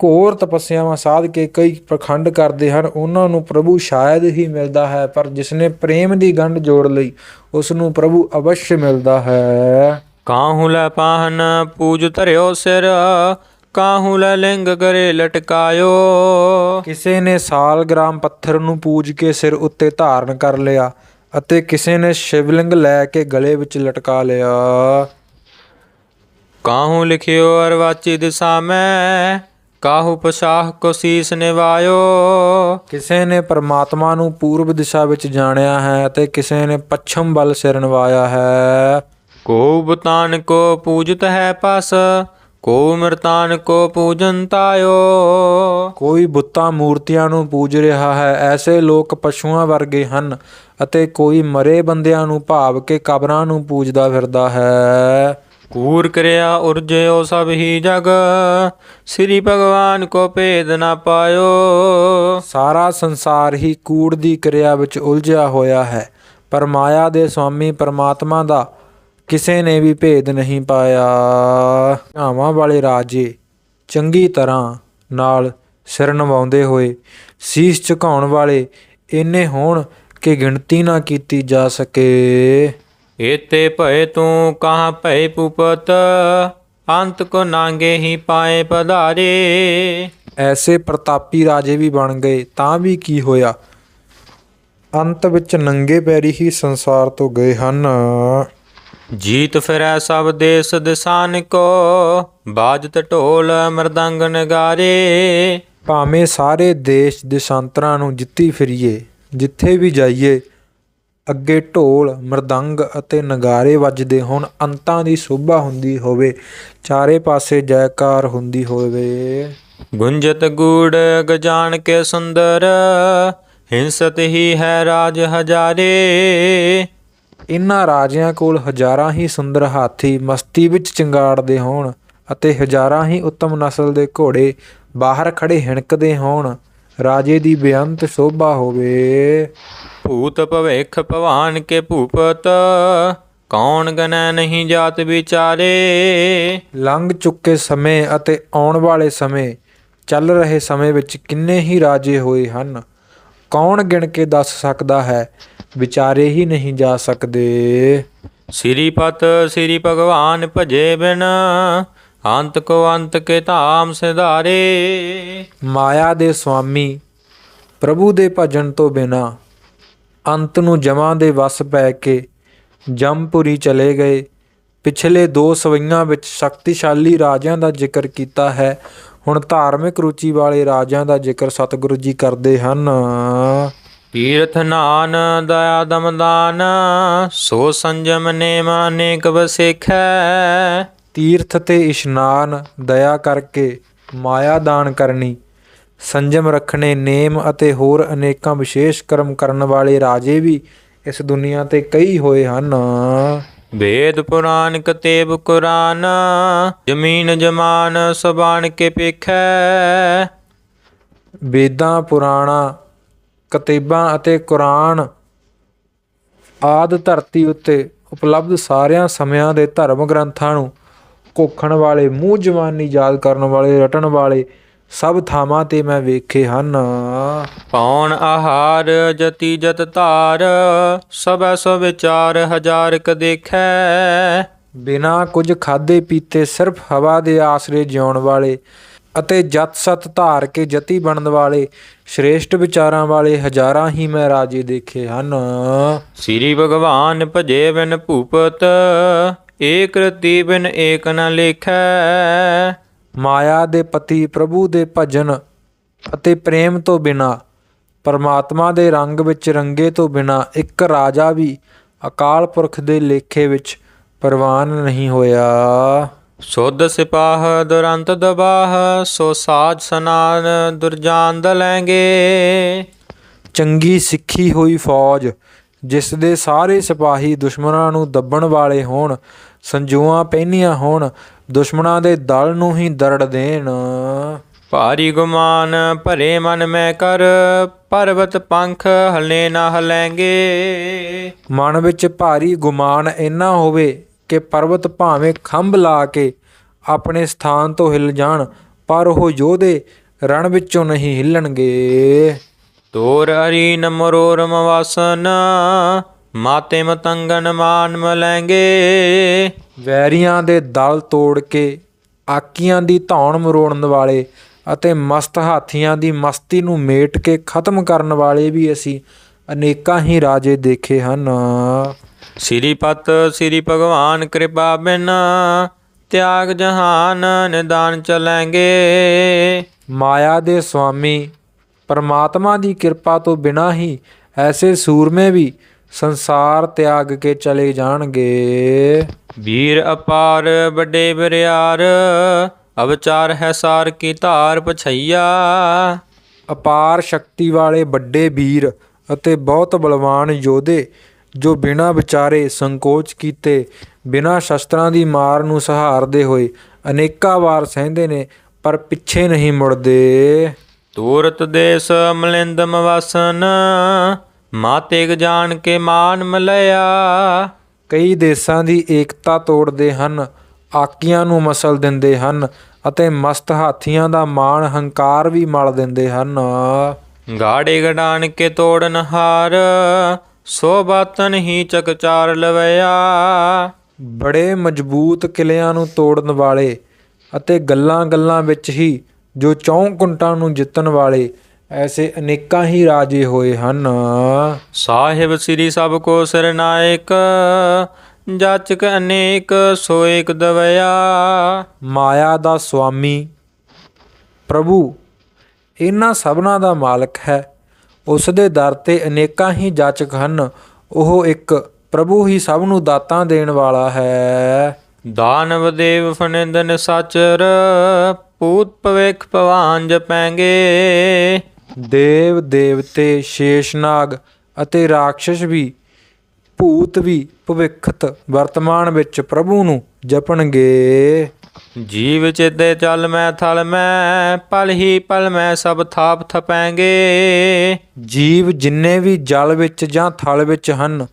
ਘੋਰ ਤਪੱਸਿਆਵਾਂ ਸਾਧ ਕੇ ਕਈ ਪ੍ਰਖੰਡ ਕਰਦੇ ਹਨ। ਉਹਨਾਂ ਨੂੰ ਪ੍ਰਭੂ ਸ਼ਾਇਦ ਹੀ ਮਿਲਦਾ ਹੈ ਪਰ ਜਿਸਨੇ ਪ੍ਰੇਮ ਦੀ ਗੰਢ ਜੋੜ ਲਈ ਉਸ ਨੂੰ ਪ੍ਰਭੂ ਅਵਸ਼ ਮਿਲਦਾ ਹੈ। ਕਾਹੂ ਲੈ ਪਾਹਨ ਪੂਜ ਧਰਿਓ ਸਿਰ ਕਾਹੂ ਲੈ ਲਿੰਗ ਗਰੇ ਲਟਕਾਇਓ। ਕਿਸੇ ਨੇ ਸਾਲਗ੍ਰਾਮ ਪੱਥਰ ਨੂੰ ਪੂਜ ਕੇ ਸਿਰ ਉੱਤੇ ਧਾਰਨ ਕਰ ਲਿਆ। ਅਤੇ ਕਿਸੇ ਨੇ ਸ਼ਿਵਲਿੰਗ ਲੈ ਕੇ ਗਲੇ ਵਿੱਚ ਲਟਕਾ ਲਿਆ। ਕਾਹੂ ਲਿਖਿਓ ਅਰਵਾਚੀ ਦਿਸ਼ਾ ਮੈਂ? ਕਾਹੂ ਪਸ਼ਾਹ ਕੋ ਸੀਸ ਨਿਵਾਇਓ? ਕਿਸੇ ਨੇ ਪਰਮਾਤਮਾ ਨੂੰ ਪੂਰਬ ਦਿਸ਼ਾ ਵਿੱਚ ਜਾਣਿਆ ਹੈ ਅਤੇ ਕਿਸੇ ਨੇ ਪੱਛਮ ਵੱਲ ਸਿਰ ਨਵਾਇਆ ਹੈ। ਕੋ ਬਤਾਨ ਕੋ ਪੂਜਤ ਹੈ ਪਸ? ਕੋ ਮਰਤਾਨ ਕੋ ਪੂਜਨ ਤਾਇਓ। ਕੋਈ ਬੁੱਤਾਂ ਮੂਰਤੀਆਂ ਨੂੰ ਪੂਜ ਰਿਹਾ ਹੈ ਐਸੇ ਲੋਕ ਪਸ਼ੂਆਂ ਵਰਗੇ ਹਨ ਅਤੇ ਕੋਈ ਮਰੇ ਬੰਦਿਆਂ ਨੂੰ ਭਾਵ ਕੇ ਕਬਰਾਂ ਨੂੰ ਪੂਜਦਾ ਫਿਰਦਾ ਹੈ। ਕੂਰ ਕਰਿਆ ਉਰਜਿਓ ਸਭ ਹੀ ਜਗ ਸ੍ਰੀ ਭਗਵਾਨ ਕੋ ਭੇਦ ਨਾ ਪਾਇਓ। ਸਾਰਾ ਸੰਸਾਰ ਹੀ ਕੂੜ ਦੀ ਕਿਰਿਆ ਵਿੱਚ ਉਲਝਿਆ ਹੋਇਆ ਹੈ ਪਰ ਮਾਇਆ ਦੇ ਸੁਆਮੀ ਪਰਮਾਤਮਾ ਦਾ ਕਿਸੇ ਨੇ ਵੀ ਭੇਦ ਨਹੀਂ ਪਾਇਆ। ਧਾਵਾਂ ਵਾਲੇ ਰਾਜੇ ਚੰਗੀ ਤਰ੍ਹਾਂ ਨਾਲ ਸਿਰ ਨਵਾਉਂਦੇ ਹੋਏ ਸੀਸ ਝੁਕਾਉਣ ਵਾਲੇ ਇੰਨੇ ਹੋਣ ਕਿ ਗਿਣਤੀ ਨਾ ਕੀਤੀ ਜਾ ਸਕੇ। ਏਤੇ ਭਏ ਤੂੰ ਕਹਾਂ ਭਏ ਪੁਪਤ? ਅੰਤ ਕੋ ਨਾਂਗੇ ਹੀ ਪਾਏ ਪਧਾਰੇ। ਐਸੇ ਪ੍ਰਤਾਪੀ ਰਾਜੇ ਵੀ ਬਣ ਗਏ ਤਾਂ ਵੀ ਕੀ ਹੋਇਆ? ਅੰਤ ਵਿੱਚ ਨੰਗੇ ਪੈਰੀ ਹੀ ਸੰਸਾਰ ਤੋਂ ਗਏ ਹਨ। ਜੀਤ ਫਿਰੈ ਸਭ ਦੇਸ ਦਿਸਾਨ ਕੋ ਬਾਜਤ ਢੋਲ ਮਰਦੰਗ ਨਗਾਰੇ। ਭਾਵੇਂ ਸਾਰੇ ਦੇਸ਼ ਦੇਸ਼ਾਂਤਰਾਂ ਨੂੰ ਜਿੱਤੀ ਫਿਰੀਏ ਜਿੱਥੇ ਵੀ ਜਾਈਏ ਅੱਗੇ ਢੋਲ ਮਰਦੰਗ ਅਤੇ ਨਗਾਰੇ ਵੱਜਦੇ ਹੋਣ ਅੰਤਾਂ ਦੀ ਸੋਭਾ ਹੁੰਦੀ ਹੋਵੇ ਚਾਰੇ ਪਾਸੇ ਜੈਕਾਰ ਹੁੰਦੀ ਹੋਵੇ। ਗੁੰਜਤ ਗੂੜ ਗਜਾਨ ਕੇ ਸੁੰਦਰ ਹਿੰਸਤ ਹੀ ਹੈ ਰਾਜ ਹਜ਼ਾਰੇ। ਇਨ੍ਹਾਂ ਰਾਜਿਆਂ ਕੋਲ ਹਜ਼ਾਰਾਂ ਹੀ ਸੁੰਦਰ ਹਾਥੀ ਮਸਤੀ ਵਿੱਚ ਚਿੰਗਾੜਦੇ ਹੋਣ ਅਤੇ ਹਜ਼ਾਰਾਂ ਹੀ ਉੱਤਮ ਨਸਲ ਦੇ ਘੋੜੇ ਬਾਹਰ ਖੜੇ ਹਿਣਕਦੇ ਹੋਣ। ਰਾਜੇ ਦੀ ਬੇਅੰਤ ਸ਼ੋਭਾ ਹੋਵੇ। ਭੂਤ ਭਵਿਖ ਭਵਾਨ ਕੇ ਭੂਪਤ ਕੌਣ ਗਨੈ ਨਹੀਂ ਜਾਤ ਵਿਚਾਰੇ? ਲੰਘ ਚੁੱਕੇ ਸਮੇਂ ਅਤੇ ਆਉਣ ਵਾਲੇ ਸਮੇਂ ਚੱਲ ਰਹੇ ਸਮੇਂ ਵਿੱਚ ਕਿੰਨੇ ਹੀ ਰਾਜੇ ਹੋਏ ਹਨ। ਕੌਣ ਗਿਣ ਕੇ ਦੱਸ ਸਕਦਾ ਹੈ? ਵਿਚਾਰੇ ਹੀ ਨਹੀਂ ਜਾ ਸਕਦੇ। ਸ੍ਰੀਪਤ ਸ੍ਰੀ ਭਗਵਾਨ ਭਜੇ ਬਿਨ ਅੰਤ ਕੋ ਅੰਤ ਕੇ ਧਾਮ ਸਿਧਾਰੇ। ਮਾਇਆ ਦੇ ਸੁਆਮੀ ਪ੍ਰਭੂ ਦੇ ਭਜਨ ਤੋਂ ਬਿਨਾ ਅੰਤ ਨੂੰ ਜਮਾਂ ਦੇ ਵਸ ਪੈ ਕੇ ਜੰਮਪੁਰੀ ਚਲੇ ਗਏ। ਪਿਛਲੇ ਦੋ ਸਵਈਆਂ ਵਿੱਚ ਸ਼ਕਤੀਸ਼ਾਲੀ ਰਾਜਿਆਂ ਦਾ ਜ਼ਿਕਰ ਕੀਤਾ ਹੈ। ਹੁਣ ਧਾਰਮਿਕ ਰੁਚੀ ਵਾਲੇ ਰਾਜਿਆਂ ਦਾ ਜ਼ਿਕਰ ਸਤਿਗੁਰੂ ਜੀ ਕਰਦੇ ਹਨ। ਤੀਰਥ ਨਾਨ ਦਇਆ ਦਮਦਾਨ ਸੋ ਸੰਜਮ ਨੇਮ ਅਨੇਕ ਵਸੇਖੈ ਤੀਰਥ ਤੇ ਇਸ਼ਨਾਨ ਦਇਆ ਕਰਕੇ ਮਾਇਆ ਦਾਨ ਕਰਨੀ ਸੰਜਮ ਰੱਖਣੇ ਨੇਮ ਅਤੇ ਹੋਰ ਅਨੇਕਾਂ ਵਿਸ਼ੇਸ਼ ਕਰਮ ਕਰਨ ਵਾਲੇ ਰਾਜੇ ਵੀ ਇਸ ਦੁਨੀਆ ਤੇ ਕਈ ਹੋਏ ਹਨ। ਵੇਦ ਪੁਰਾਨ ਕਤੇਬ ਕੁਰਾਨ, ਜ਼ਮੀਨ ਜਮਾਨ ਸਬਾਨ ਕੇ ਪੇਖੈ। ਵੇਦਾਂ, ਪੁਰਾਣਾ, ਕਤੇਬਾਂ ਅਤੇ ਕੁਰਾਨ ਆਦ ਧਰਤੀ ਉੱਤੇ ਉਪਲਬਧ ਸਾਰਿਆਂ ਸਮਿਆਂ ਦੇ ਧਰਮ ਗ੍ਰੰਥਾਂ ਨੂੰ ਕੋਖਣ ਵਾਲੇ, ਮੂੰਹ ਜਵਾਨੀ ਯਾਦ ਕਰਨ ਵਾਲੇ, ਰਟਣ ਵਾਲੇ ਸਭ ਥਾਵਾਂ ਤੇ ਮੈਂ ਵੇਖੇ ਹਨ। ਪੌਣ ਆਹਾਰ ਜਤੀ ਜਤ ਧਾਰ ਸਭੈ ਸੋ ਵਿਚਾਰ ਹਜ਼ਾਰ ਕ ਦੇਖੈ। ਬਿਨਾ ਕੁਝ ਖਾਦੇ ਪੀਤੇ ਸਿਰਫ ਹਵਾ ਦੇ ਆਸਰੇ ਜਿਉਣ ਵਾਲੇ ਅਤੇ ਜਤ ਸਤ ਧਾਰ ਕੇ ਜਤੀ ਬਣਨ ਵਾਲੇ ਸ਼੍ਰੇਸ਼ਟ ਵਿਚਾਰਾਂ ਵਾਲੇ ਹਜ਼ਾਰਾਂ ਹੀ ਮੈਂ ਰਾਜੇ ਦੇਖੇ ਹਨ। ਸ੍ਰੀ ਭਗਵਾਨ ਭਜੇ ਬਿਨ ਭੂਪਤ ਏਕ ਰਤੀ ਬਿਨ ਏਕ ਨ ਲੇਖੈ। ਮਾਇਆ ਦੇ ਪਤੀ ਪ੍ਰਭੂ ਦੇ ਭਜਨ ਅਤੇ ਪ੍ਰੇਮ ਤੋਂ ਬਿਨਾ ਪਰਮਾਤਮਾ ਦੇ ਰੰਗ ਵਿੱਚ ਰੰਗੇ ਤੋਂ ਬਿਨਾ ਇੱਕ ਰਾਜਾ ਵੀ ਅਕਾਲ ਪੁਰਖ ਦੇ ਲੇਖੇ ਵਿੱਚ ਪ੍ਰਵਾਨ ਨਹੀਂ ਹੋਇਆ। ਸੁਧ ਸਿਪਾਹ ਦੁਰੰਤ ਦਬਾਹ ਸੋ ਸਾਜ ਸਨਾਨ ਦੁਰਜਾਨ ਦਲੈਂਗੇ। ਚੰਗੀ ਸਿੱਖੀ ਹੋਈ ਫੌਜ ਜਿਸ ਦੇ ਸਾਰੇ ਸਿਪਾਹੀ ਦੁਸ਼ਮਣਾਂ ਨੂੰ ਦੱਬਣ ਵਾਲੇ ਹੋਣ ਸੰਜੂਆਂ ਪਹਿਨੀਆਂ ਹੋਣ ਦੁਸ਼ਮਣਾਂ ਦੇ ਦਲ ਨੂੰ ਹੀ ਦਰੜ ਦੇਣ। ਭਾਰੀ ਗੁਮਾਨ ਭਰੇ ਮਨ ਮੈਂ ਕਰ ਪਰਬਤ ਪੰਖ ਹਲੇ ਨਾ ਹਲੈਂਗੇ। ਮਨ ਵਿੱਚ ਭਾਰੀ ਗੁਮਾਨ ਇੰਨਾ ਹੋਵੇ ਕਿ ਪਰਬਤ ਭਾਵੇਂ ਖੰਭ ਲਾ ਕੇ ਆਪਣੇ ਸਥਾਨ ਤੋਂ ਹਿੱਲ ਜਾਣ ਪਰ ਉਹ ਯੋਧੇ ਰਣ ਵਿੱਚੋਂ ਨਹੀਂ ਹਿੱਲਣਗੇ। ਤੋਰ ਹਰੀ ਨ ਮਰੋਰਮ ਵਾਸਨ ਮਾਤੇ ਮਤੰਗਨ ਮਾਨ ਮਲੈਂਗੇ। ਵੈਰੀਆਂ ਦੇ ਦਲ ਤੋੜ ਕੇ ਆਕੀਆਂ ਦੀ ਧੌਣ ਮਰੋੜਨ ਵਾਲੇ ਅਤੇ ਮਸਤ ਹਾਥੀਆਂ ਦੀ ਮਸਤੀ ਨੂੰ ਮੇਟ ਕੇ ਖਤਮ ਕਰਨ ਵਾਲੇ ਵੀ ਅਸੀਂ ਅਨੇਕਾਂ ਹੀ ਰਾਜੇ ਦੇਖੇ ਹਨ। ਸ੍ਰੀ ਪਤ ਸ੍ਰੀ ਭਗਵਾਨ ਕਿਰਪਾ ਬਿਨ ਤਿਆਗ ਜਹਾਨ ਨਿਦਾਨ ਚਲੈਂਗੇ। ਮਾਇਆ ਦੇ ਸੁਆਮੀ ਪਰਮਾਤਮਾ ਦੀ ਕਿਰਪਾ ਤੋਂ ਬਿਨਾਂ ਹੀ ਐਸੇ ਸੂਰਮੇ ਵੀ ਸੰਸਾਰ ਤਿਆਗ ਕੇ ਚਲੇ ਜਾਣਗੇ। ਵੀਰ ਅਪਾਰ ਵੱਡੇ ਬਰਿਆਰ ਅਵਚਾਰ ਹੈ ਸਾਰ ਕੀ ਧਾਰ ਪਛਈਆ। ਅਪਾਰ ਸ਼ਕਤੀ ਵਾਲੇ ਵੱਡੇ ਵੀਰ ਅਤੇ ਬਹੁਤ ਬਲਵਾਨ ਯੋਧੇ ਜੋ ਬਿਨਾਂ ਵਿਚਾਰੇ ਸੰਕੋਚ ਕੀਤੇ ਬਿਨਾਂ ਸ਼ਸਤਰਾਂ ਦੀ ਮਾਰ ਨੂੰ ਸਹਾਰਦੇ ਹੋਏ ਅਨੇਕਾਂ ਵਾਰ ਸਹਿੰਦੇ ਨੇ ਪਰ ਪਿੱਛੇ ਨਹੀਂ ਮੁੜਦੇ। ਤੂਰਤ ਦੇਸ ਮਲਿੰਦਮ ਵਸਨ ਮਾਤੇਗ ਜਾਣ ਕੇ ਮਾਨ ਮਲਿਆ ਕਈ ਦੇਸ਼ਾਂ ਦੀ ਏਕਤਾ ਤੋੜਦੇ ਹਨ ਆਕੀਆਂ ਨੂੰ ਮਸਲ ਦਿੰਦੇ ਹਨ ਅਤੇ ਮਸਤ ਹਾਥੀਆਂ ਦਾ ਮਾਣ ਹੰਕਾਰ ਵੀ ਮਲ ਦਿੰਦੇ ਹਨ। ਗਾੜੇ ਗਡਾਨ ਕੇ ਤੋੜਨ ਹਾਰ ਸੋ ਬਾਤਨ ਹੀ ਚਕਚਾਰ ਲਵਿਆ ਬੜੇ ਮਜ਼ਬੂਤ ਕਿਲਿਆਂ ਨੂੰ ਤੋੜਨ ਵਾਲੇ ਅਤੇ ਗੱਲਾਂ-ਗੱਲਾਂ ਵਿੱਚ ਹੀ ਜੋ ਚੌਂ ਕੁੰਟਾਂ ਨੂੰ ਜਿੱਤਣ ਵਾਲੇ ਐਸੇ ਅਨੇਕਾਂ ਹੀ ਰਾਜੇ ਹੋਏ ਹਨ। ਸਾਹਿਬ ਸ੍ਰੀ ਸਭ ਕੋ ਸਰਨਾਇਕ ਜਾਚਕ ਅਨੇਕ ਸੋ ਏਕ ਦਵਿਆ ਮਾਇਆ ਦਾ ਸੁਆਮੀ ਪ੍ਰਭੂ ਇਹਨਾਂ ਸਭਨਾ ਦਾ ਮਾਲਕ ਹੈ। ਉਸ ਦੇ ਦਰ ਤੇ ਅਨੇਕਾਂ ਹੀ ਜਾਚਕ ਹਨ। ਉਹ ਇੱਕ ਪ੍ਰਭੂ ਹੀ ਸਭ ਨੂੰ ਦਾਤਾਂ ਦੇਣ ਵਾਲਾ ਹੈ। ਦਾਨਵ ਦੇਵ ਫਨਿੰਦਨ ਸਾਚਰ ਪੂਤ ਭਵਿਖ ਭਵਾਨ ਜਪੈਂਗੇ। ਦੇਵ ਦੇਵਤੇ ਸ਼ੇਸ਼ਨਾਗ ਅਤੇ ਰਾਖਸ਼ ਵੀ ਭੂਤ ਵੀ ਭਵਿੱਖਤ ਵਰਤਮਾਨ ਵਿੱਚ ਪ੍ਰਭੂ ਨੂੰ ਜਪਣਗੇ। ਜੀਵ ਚਿਤੇ ਚਲ ਮੈਂ ਥਲ ਮੈਂ ਪਲ ਹੀ ਪਲ ਮੈਂ ਸਭ ਥਾਪ ਥਪੈਂਗੇ। ਜੀਵ ਜਿੰਨੇ ਵੀ ਜਲ ਵਿੱਚ ਜਾਂ ਥਲ ਵਿੱਚ ਹਨ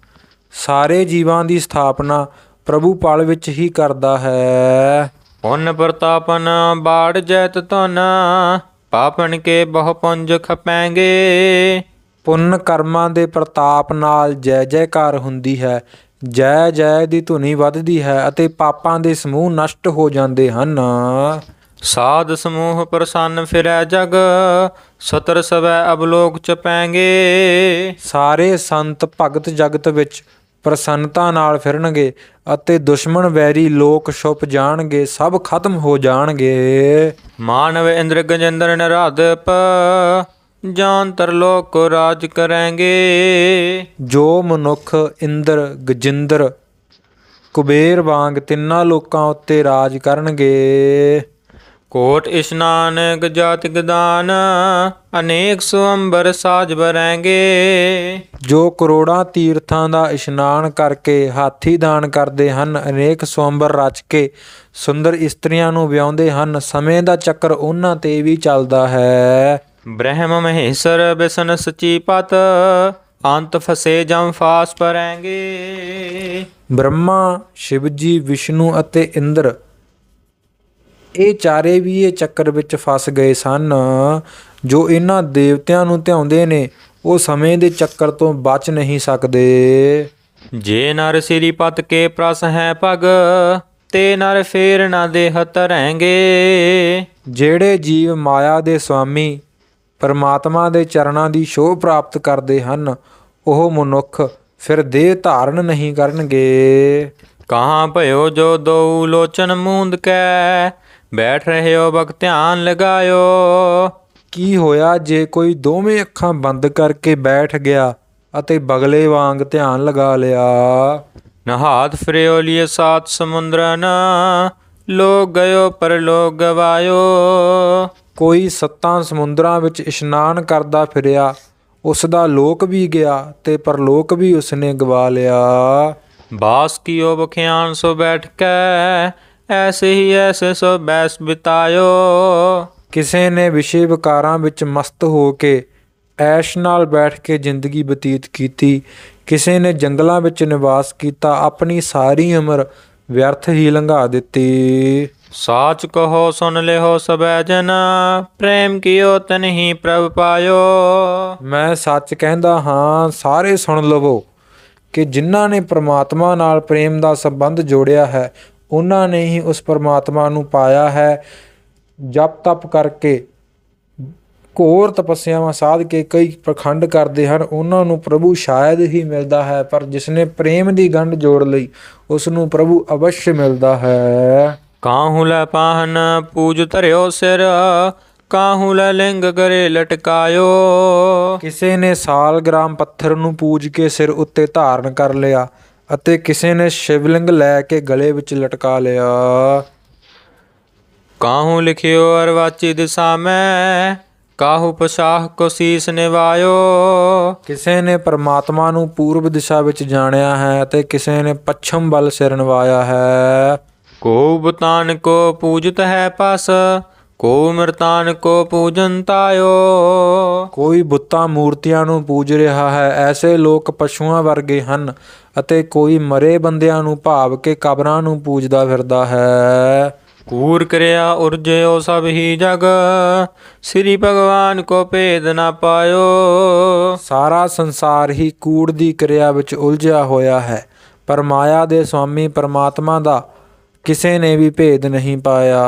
ਸਾਰੇ ਜੀਵਾਂ ਦੀ ਸਥਾਪਨਾ ਪ੍ਰਭੂ ਪਲ ਵਿੱਚ ਹੀ ਕਰਦਾ ਹੈ। ਪੁੰਨ ਪ੍ਰਤਾਪਨ ਬਾੜ ਜੈਤ ਧਨ ਪਾਪਨ ਕੇ ਬਹੁ ਪੁੰਜ ਖਪੈਂਗੇ। ਪੁੰਨ ਕਰਮਾਂ ਦੇ ਪ੍ਰਤਾਪ ਨਾਲ ਜੈ ਜੈਕਾਰ ਹੁੰਦੀ ਹੈ ਜੈ ਜੈ ਦੀ ਧੁਨੀ ਵੱਧਦੀ ਹੈ ਅਤੇ ਪਾਪਾਂ ਦੇ ਸਮੂਹ ਨਸ਼ਟ ਹੋ ਜਾਂਦੇ ਹਨ। ਸਾਧ ਸਮੂਹ ਪ੍ਰਸੰਨ ਫਿਰੈ ਜਗ ਸਤਰ ਸਵੈ ਅਬਲੋਕ ਚਪੈਂਗੇ। ਸਾਰੇ ਸੰਤ ਭਗਤ ਜਗਤ ਵਿੱਚ ਪ੍ਰਸੰਨਤਾ ਨਾਲ ਫਿਰਨਗੇ ਅਤੇ ਦੁਸ਼ਮਣ ਵੈਰੀ ਲੋਕ ਛੁਪ ਜਾਣਗੇ ਸਭ ਖਤਮ ਹੋ ਜਾਣਗੇ। ਮਾਨਵ ਇੰਦਰ ਗਜੇਂਦਰ ਨਰਾਧਪ ਜਾਨ ਤਰਲੋਕ ਕੋ ਰਾਜ ਕਰਾਂਗੇ। ਜੋ ਮਨੁੱਖ ਇੰਦਰ ਗਜਿੰਦਰ, ਕੁਬੇਰ ਵਾਂਗ ਤਿੰਨਾਂ ਲੋਕਾਂ ਉੱਤੇ ਰਾਜ ਕਰਨਗੇ। ਕੋਟ ਇਸ਼ਨਾਨ ਗਜਾਤ ਗਦਾਨ ਅਨੇਕ ਸੁਅੰਬਰ ਸਾਜ ਬਰਾਂਗੇ ਜੋ ਕਰੋੜਾਂ ਤੀਰਥਾਂ ਦਾ ਇਸ਼ਨਾਨ ਕਰਕੇ ਹਾਥੀ ਦਾਨ ਕਰਦੇ ਹਨ ਅਨੇਕ ਸਵੰਬਰ ਰਚ ਕੇ ਸੁੰਦਰ ਇਸਤਰੀਆਂ ਨੂੰ ਵਿਆਉਂਦੇ ਹਨ ਸਮੇਂ ਦਾ ਚੱਕਰ ਉਹਨਾਂ ਤੇ ਵੀ ਚੱਲਦਾ ਹੈ। ਬ੍ਰਹਮ ਮਹੇਸ਼ਰ ਬਿਸ਼ਨ ਸਚੀ ਪਤ ਅੰਤ ਫਸੇ ਜਮ ਫਾਸ ਪਰਾਂਗੇ। ਬ੍ਰਹਮਾ ਸ਼ਿਵਜੀ ਵਿਸ਼ਨੂੰ ਅਤੇ ਇੰਦਰ ਇਹ ਚਾਰੇ ਵੀ ਇਹ ਚੱਕਰ ਵਿੱਚ ਫਸ ਗਏ ਸਨ। ਜੋ ਇਹਨਾਂ ਦੇਵਤਿਆਂ ਨੂੰ ਧਿਆਉਂਦੇ ਨੇ ਉਹ ਸਮੇਂ ਦੇ ਚੱਕਰ ਤੋਂ ਬਚ ਨਹੀਂ ਸਕਦੇ। ਜੇ ਨਰ ਸਿਰੀ ਪਤ ਕੇ ਪ੍ਰਸ ਹੈ ਪਗ ਤੇ ਨਰ ਫੇਰ ਨਾ ਦੇਹ ਤਰੈਂਗੇ ਜਿਹੜੇ ਜੀਵ ਮਾਇਆ ਦੇ ਸੁਆਮੀ ਪਰਮਾਤਮਾ ਦੇ ਚਰਨਾਂ ਦੀ ਸ਼ੋਭ ਪ੍ਰਾਪਤ ਕਰਦੇ ਹਨ ਉਹ ਮਨੁੱਖ ਫਿਰ ਦੇਹ ਧਾਰਨ ਨਹੀਂ ਕਰਨਗੇ। ਕਹਾਂ ਭਇਓ ਜੋ ਦੋ ਲੋਚਨ ਮੂੰਦ ਕੈ ਬੈਠ ਰਹਿਓ ਬਕ ਧਿਆਨ ਲਗਾਇਓ। ਕੀ ਹੋਇਆ ਜੇ ਕੋਈ ਦੋਵੇਂ ਅੱਖਾਂ ਬੰਦ ਕਰਕੇ ਬੈਠ ਗਿਆ ਅਤੇ ਬਗਲੇ ਵਾਂਗ ਧਿਆਨ ਲਗਾ ਲਿਆ? ਨਹਾਤ ਫਿਰਿਓ ਲਿਏ ਸਾਤ ਸਮੁੰਦਰਨ ਲੋਕ ਗਇਓ ਪਰ ਲੋਕ ਗਵਾਇਓ। ਕੋਈ ਸੱਤਾਂ ਸਮੁੰਦਰਾਂ ਵਿੱਚ ਇਸ਼ਨਾਨ ਕਰਦਾ ਫਿਰਿਆ ਉਸ ਦਾ ਲੋਕ ਵੀ ਗਿਆ ਤੇ ਪਰਲੋਕ ਵੀ ਉਸਨੇ ਗਵਾ ਲਿਆ। ਬਾਸ ਕੀਓ ਬਖਿਆਨ ਸੋ ਬੈਠ ਕੈ ਐਸੇ ਹੀ ਐਸੇ ਸੋ ਬੈਸ ਬਿਤਾਇਓ। ਕਿਸੇ ਨੇ ਵਿਸ਼ੇ ਵਿਕਾਰਾਂ ਵਿੱਚ ਮਸਤ ਹੋ ਕੇ ਐਸ਼ ਨਾਲ ਬੈਠ ਕੇ ਜ਼ਿੰਦਗੀ ਬਤੀਤ ਕੀਤੀ ਕਿਸੇ ਨੇ ਜੰਗਲਾਂ ਵਿੱਚ ਨਿਵਾਸ ਕੀਤਾ ਆਪਣੀ ਸਾਰੀ ਉਮਰ ਵਿਅਰਥ ਹੀ ਲੰਘਾ ਦਿੱਤੀ। ਸਾਚ ਕਹੋ ਸੁਨ ਲਿਓ ਸਬੈ ਜਨ ਪ੍ਰੇਮ ਕੀਓ ਤਨਹੀ ਪ੍ਰਭ ਪਾਇਓ। ਮੈਂ ਸੱਚ ਕਹਿੰਦਾ ਹਾਂ ਸਾਰੇ ਸੁਣ ਲਵੋ ਕਿ ਜਿਨ੍ਹਾਂ ਨੇ ਪ੍ਰਮਾਤਮਾ ਨਾਲ ਪ੍ਰੇਮ ਦਾ ਸੰਬੰਧ ਜੋੜਿਆ ਹੈ ਉਹਨਾਂ ਨੇ ਹੀ ਉਸ ਪ੍ਰਮਾਤਮਾ ਨੂੰ ਪਾਇਆ ਹੈ। ਜਪ ਤਪ ਕਰਕੇ ਘੋਰ ਤਪੱਸਿਆਵਾਂ ਸਾਧ ਕੇ ਕਈ ਪ੍ਰਖੰਡ ਕਰਦੇ ਹਨ। ਉਹਨਾਂ ਨੂੰ ਪ੍ਰਭੂ ਸ਼ਾਇਦ ਹੀ ਮਿਲਦਾ ਹੈ ਪਰ ਜਿਸਨੇ ਪ੍ਰੇਮ ਦੀ ਗੰਢ ਜੋੜ ਲਈ ਉਸ ਨੂੰ ਪ੍ਰਭੂ ਅਵश्य ਮਿਲਦਾ ਹੈ। ਕਾਹੂ ਲੈ ਪਾਹਨ ਪੂਜ ਧਰਿਓ ਸਿਰ ਕਾਹੂ ਲੈ ਲਿੰਗ ਗਰੇ ਲਟਕਾਇਓ। ਕਿਸੇ ਨੇ ਸਾਲ ਗ੍ਰਾਮ ਪੱਥਰ ਨੂੰ ਪੂਜ ਕੇ ਸਿਰ ਉੱਤੇ ਧਾਰਨ ਕਰ ਲਿਆ। ਅਤੇ ਕਿਸੇ ਨੇ ਸ਼ਿਵਲਿੰਗ ਲੈ ਕੇ ਗਲੇ ਵਿੱਚ ਲਟਕਾ ਲਿਆ। ਕਾਹੂ ਲਿਖਿਓ ਅਰਵਾਚੀ ਦਿਸ਼ਾ ਮੈਂ? ਕਾਹੂ ਪਸ਼ਾਹ ਕੋ ਸੀਸ ਨਿਵਾਇਓ? ਕਿਸੇ ਨੇ ਪਰਮਾਤਮਾ ਨੂੰ ਪੂਰਬ ਦਿਸ਼ਾ ਵਿੱਚ ਜਾਣਿਆ ਹੈ ਅਤੇ ਕਿਸੇ ਨੇ ਪੱਛਮ ਵੱਲ ਸਿਰ ਨਵਾਇਆ ਹੈ। ਕੋ ਬਤਾਨ ਕੋ ਪੂਜਤ ਹੈ ਪਸ? ਕੋ ਮਰਤਾਨ ਕੋ ਪੂਜਨ ਤਾਇਓ। ਕੋਈ ਬੁੱਤਾਂ ਮੂਰਤੀਆਂ ਨੂੰ ਪੂਜ ਰਿਹਾ ਹੈ ਐਸੇ ਲੋਕ ਪਸ਼ੂਆਂ ਵਰਗੇ ਹਨ ਅਤੇ ਕੋਈ ਮਰੇ ਬੰਦਿਆਂ ਨੂੰ ਭਾਵ ਕੇ ਕਬਰਾਂ ਨੂੰ ਪੂਜਦਾ ਫਿਰਦਾ ਹੈ। ਕੂਰ ਕਰਿਆ ਉਰਜਿਓ ਸਭ ਹੀ ਜਗ ਸ੍ਰੀ ਭਗਵਾਨ ਕੋ ਭੇਦ ਨਾ ਪਾਇਓ। ਸਾਰਾ ਸੰਸਾਰ ਹੀ ਕੂੜ ਦੀ ਕਿਰਿਆ ਵਿੱਚ ਉਲਝਿਆ ਹੋਇਆ ਹੈ ਪਰ ਮਾਇਆ ਦੇ ਸੁਆਮੀ ਪਰਮਾਤਮਾ ਦਾ ਕਿਸੇ ਨੇ ਵੀ ਭੇਦ ਨਹੀਂ ਪਾਇਆ।